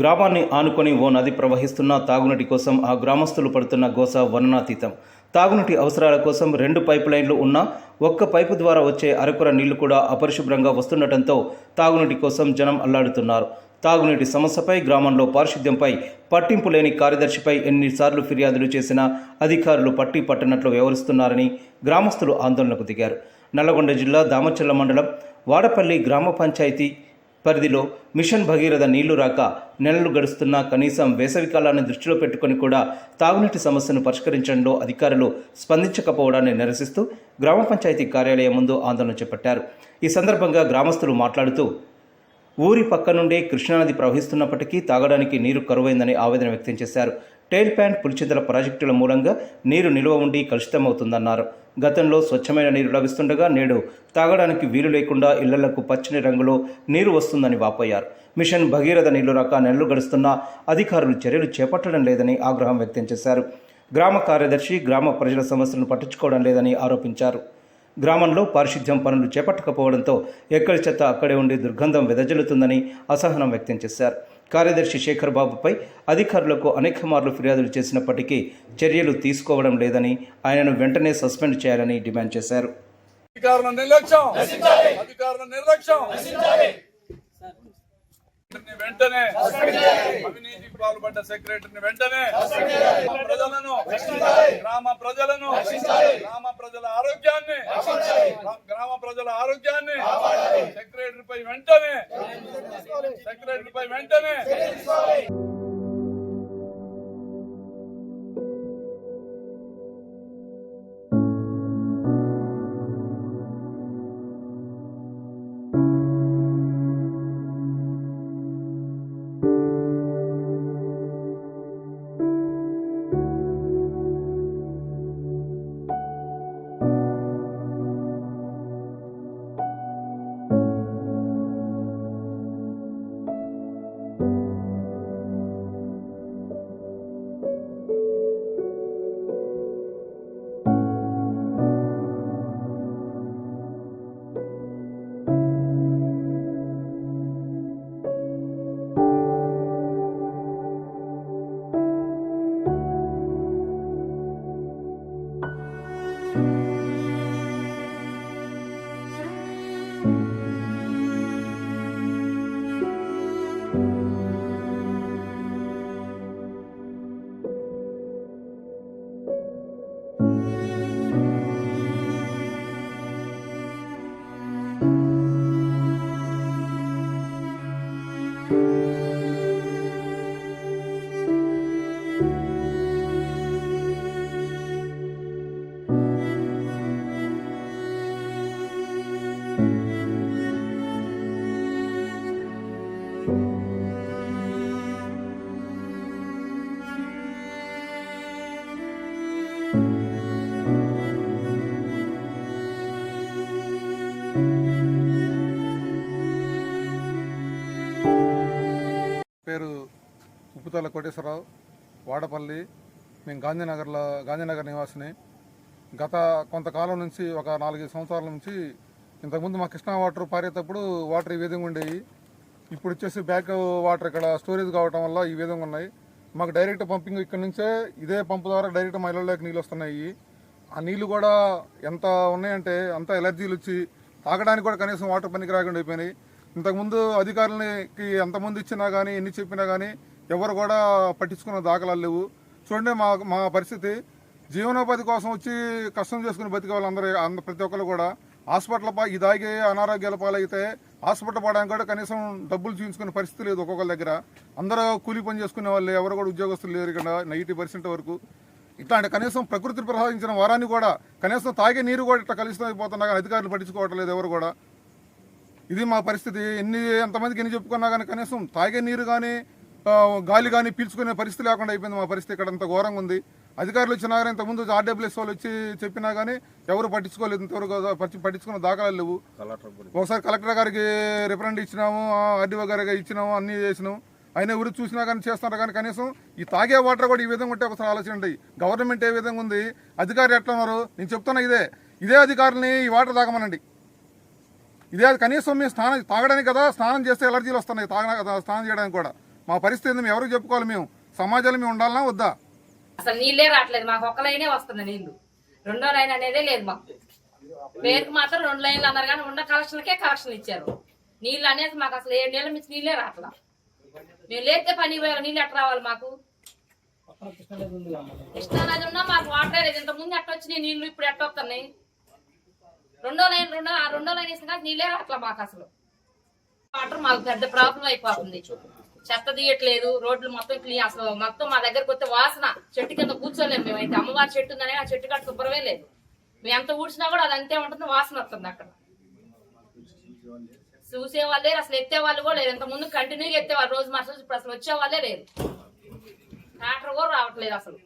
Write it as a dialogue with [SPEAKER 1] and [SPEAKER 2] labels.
[SPEAKER 1] గ్రామాన్ని ఆనుకొని ఓ నది ప్రవహిస్తున్న తాగునీటి కోసం ఆ గ్రామస్తులు పడుతున్న గోస వర్ణనాతీతం. తాగునీటి అవసరాల కోసం రెండు పైప్ లైన్లు ఉన్నా ఒక్క పైపు ద్వారా వచ్చే అరకుర నీళ్ళు కూడా అపరిశుభ్రంగా వస్తుండటంతో తాగునీటి కోసం జనం అల్లాడుతున్నారు. తాగునీటి సమస్యపై గ్రామంలో పారిశుద్ధ్యంపై పట్టింపు లేని కార్యదర్శిపై ఎన్నిసార్లు ఫిర్యాదులు చేసినా అధికారులు పట్టి పట్టనట్లు వ్యవహరిస్తున్నారని గ్రామస్తులు ఆందోళనకు దిగారు. నల్లగొండ జిల్లా దామచల్ల మండలం వాడపల్లి గ్రామ పంచాయతీ పరిధిలో మిషన్ భగీరథ నీళ్ళు రాక నెలలు గడుస్తున్నా కనీసం వేసవికాలాన్ని దృష్టిలో పెట్టుకొని కూడా తాగునీటి సమస్యను పరిష్కరించడంలో అధికారులు స్పందించకపోవడాన్ని నిరసిస్తూ గ్రామ పంచాయతీ కార్యాలయం ముందు ఆందోళన చేపట్టారు. ఈ సందర్భంగా గ్రామస్తులు మాట్లాడుతూ ఊరి పక్క నుండే కృష్ణానది ప్రవహిస్తున్నప్పటికీ తాగడానికి నీరు కరువైందని ఆవేదన వ్యక్తం చేశారు. టైల్ ప్యాంట్ పులిచింతల ప్రాజెక్టుల మూలంగా నీరు నిల్వ ఉండి కలుషితమవుతుందన్నారు. గతంలో స్వచ్ఛమైన నీరు లభిస్తుండగా నేడు తాగడానికి వీలు లేకుండా ఇళ్ళకు పచ్చని రంగులో నీరు వస్తుందని వాపోయారు. మిషన్ భగీరథ నీళ్ళు రాక నెలలు గడుస్తున్నా అధికారులు చర్యలు చేపట్టడం లేదని ఆగ్రహం వ్యక్తం చేశారు. గ్రామ కార్యదర్శి గ్రామ ప్రజల సమస్యలను పట్టించుకోవడం లేదని ఆరోపించారు. గ్రామంలో పారిశుద్ధ్యం పనులు చేపట్టకపోవడంతో ఎక్కడి చెత్త అక్కడే ఉండి దుర్గంధం వెదజల్లుతుందని అసహనం వ్యక్తం చేశారు. కార్యదర్శి శేఖర్ బాబుపై అధికారులకు అనేక మార్లు ఫిర్యాదులు చేసినప్పటికీ చర్యలు తీసుకోవడం లేదని ఆయనను వెంటనే సస్పెండ్ చేయాలని డిమాండ్ చేశారు.
[SPEAKER 2] అధికారుల నిర్లక్ష్యం. అధికారుల నిర్లక్ష్యం. వెంటనే అవినీతి పాల్పడ్డ సెక్రటరీని వెంటనే ప్రజలను గ్రామ ప్రజలను గ్రామ ప్రజల ఆరోగ్యాన్ని గ్రామ ప్రజల ఆరోగ్యాన్ని సెక్రటరీపై వెంటనే సెక్రటరీపై వెంటనే
[SPEAKER 3] పేరు ఉప్పుతల కోటేశ్వరరావు వాడపల్లి మేము గాంధీనగర్లో గాంధీనగర్ నివాసిని. గత కొంతకాలం నుంచి ఒక నాలుగైదు సంవత్సరాల నుంచి ఇంతకుముందు మా కృష్ణా వాటర్ పారేటప్పుడు వాటర్ ఈ విధంగా ఉండేవి. ఇప్పుడు వచ్చేసి బ్యాక్ వాటర్ ఇక్కడ స్టోరేజ్ కావటం వల్ల ఈ విధంగా ఉన్నాయి. మాకు డైరెక్ట్ పంపింగ్ ఇక్కడ నుంచే ఇదే పంపు ద్వారా డైరెక్ట్ మా ఇళ్ళలోకి నీళ్ళు వస్తున్నాయి. ఆ నీళ్ళు కూడా ఎంత ఉన్నాయంటే అంత ఎలర్జీలు వచ్చి తాగడానికి కూడా కనీసం వాటర్ పనికి రాకుండా అయిపోయినాయి. ఇంతకుముందు అధికారులకి ఎంతమంది ఇచ్చినా కానీ ఎన్ని చెప్పినా కానీ ఎవరు కూడా పట్టించుకున్న దాఖలాలు లేవు. చూడండి మా మా పరిస్థితి. జీవనోపాధి కోసం వచ్చి కష్టం చేసుకుని బతికే వాళ్ళందరూ అంద- ప్రతి ఒక్కరు కూడా హాస్పిటల్ పా ఈ దాగి అనారోగ్యాల పాలైతే హాస్పిటల్ పడడానికి కూడా కనీసం డబ్బులు చూపించుకునే పరిస్థితి లేదు ఒక్కొక్కరి దగ్గర. అందరూ కూలి పని చేసుకునే వాళ్ళు ఎవరు కూడా ఉద్యోగస్తులు లేరు ఇక్కడ నైంటీ పర్సెంట్ వరకు. ఇట్లాంటి కనీసం ప్రకృతి ప్రసాదించిన వారాన్ని కూడా కనీసం తాగే నీరు కూడా ఇట్లా కలిసిపోతున్నా కానీ అధికారులు పట్టించుకోవటం లేదు ఎవరు కూడా. ఇది మా పరిస్థితి. ఎన్ని ఎంతమందికి ఎన్ని చెప్పుకున్నా కానీ కనీసం తాగే నీరు కానీ గాలి కానీ పీల్చుకునే పరిస్థితి లేకుండా అయిపోయింది మా పరిస్థితి. ఇక్కడ అంత ఘోరంగా ఉంది. అధికారులు వచ్చినా కానీ ఇంతకుముందు ఆర్డబ్ల్యూఎస్ వాళ్ళు వచ్చి చెప్పినా కానీ ఎవరు పట్టించుకోలేదు. ఇంతవరకు పట్టి- పట్టించుకున్న దాఖలాలు లేవు. ఒకసారి కలెక్టర్ గారికి రిప్రజెంట్ ఇచ్చినాము ఆర్డీఓ గారికి ఇచ్చినాము అన్ని చేసినాము. అయినా ఎవరు చూసినా కానీ చేస్తున్నారు కానీ కనీసం ఈ తాగే వాటర్ కూడా ఈ విధంగా ఉంటే ఒకసారి ఆలోచించండి గవర్నమెంట్ ఏ విధంగా ఉంది? అధికారులు ఎట్లా ఉన్నారు? నేను చెప్తున్నా ఇదే. ఇదే అధికారులని ఈ వాటర్ తాగమనండి. ఇదే కనీసం మేము స్నానం తాగడానికి కదా స్నానం చేస్తే ఎలర్జీలు వస్తున్నాయి తాగ స్నానం చేయడానికి కూడా. మా పరిస్థితి ఏంది? మేము ఎవరికి చెప్పుకోవాలి మేము? సమాజంలో మేము ఉండాలన్నా వద్దా?
[SPEAKER 4] అసలు నీళ్ళే రావట్లేదు. మాకు ఒక్క లైనే వస్తుంది నీళ్ళు రెండో లైన్ అనేదే లేదు మాకు. పేరుకి మాత్రం రెండు లైన్లు అన్నారు కానీ ఉన్న కలెక్షన్లకే కలెక్షన్ ఇచ్చారు. నీళ్ళు అనేది మాకు అసలు ఏడు నెలల నుంచి నీళ్ళే రావట్లా. మేము లేతే పని పోయాలి నీళ్ళు ఎట్లా రావాలి మాకు? కృష్ణానది ఉన్నా మాకు వాటర్ లేదు. ఇంత ముందు ఎట్ట వచ్చినాయి నీళ్ళు ఇప్పుడు ఎట్ట వస్తున్నాయి? రెండో లైన్ రెండో ఆ రెండో లైన్ వేసిన కానీ నీళ్ళే అట్లా మాకు అసలు. వాటర్ మాకు పెద్ద ప్రాబ్లం అయిపోతుంది. చెత్త తీయట్లేదు రోడ్లు మొత్తం క్లీన్ అసలు మొత్తం మా దగ్గరకు వస్తే వాసన చెట్టు కింద కూర్చోలేము మేమైతే అమ్మవారి చెట్టు ఉందనే ఆ చెట్టు కట్టు శుభ్రమే లేదు. మేము ఎంత ఊడ్చినా కూడా అది అంతే ఉంటుంది వాసన వస్తుంది అక్కడ. చూసే వాళ్ళే అసలు ఎత్తే వాళ్ళు కూడా లేరు. ఇంత ముందు కంటిన్యూగా ఎత్తేవాళ్ళు రోజు మార్చి ఇప్పుడు అసలు వచ్చే వాళ్ళే లేరు. ట్రాక్టర్ కూడా రావట్లేదు అసలు.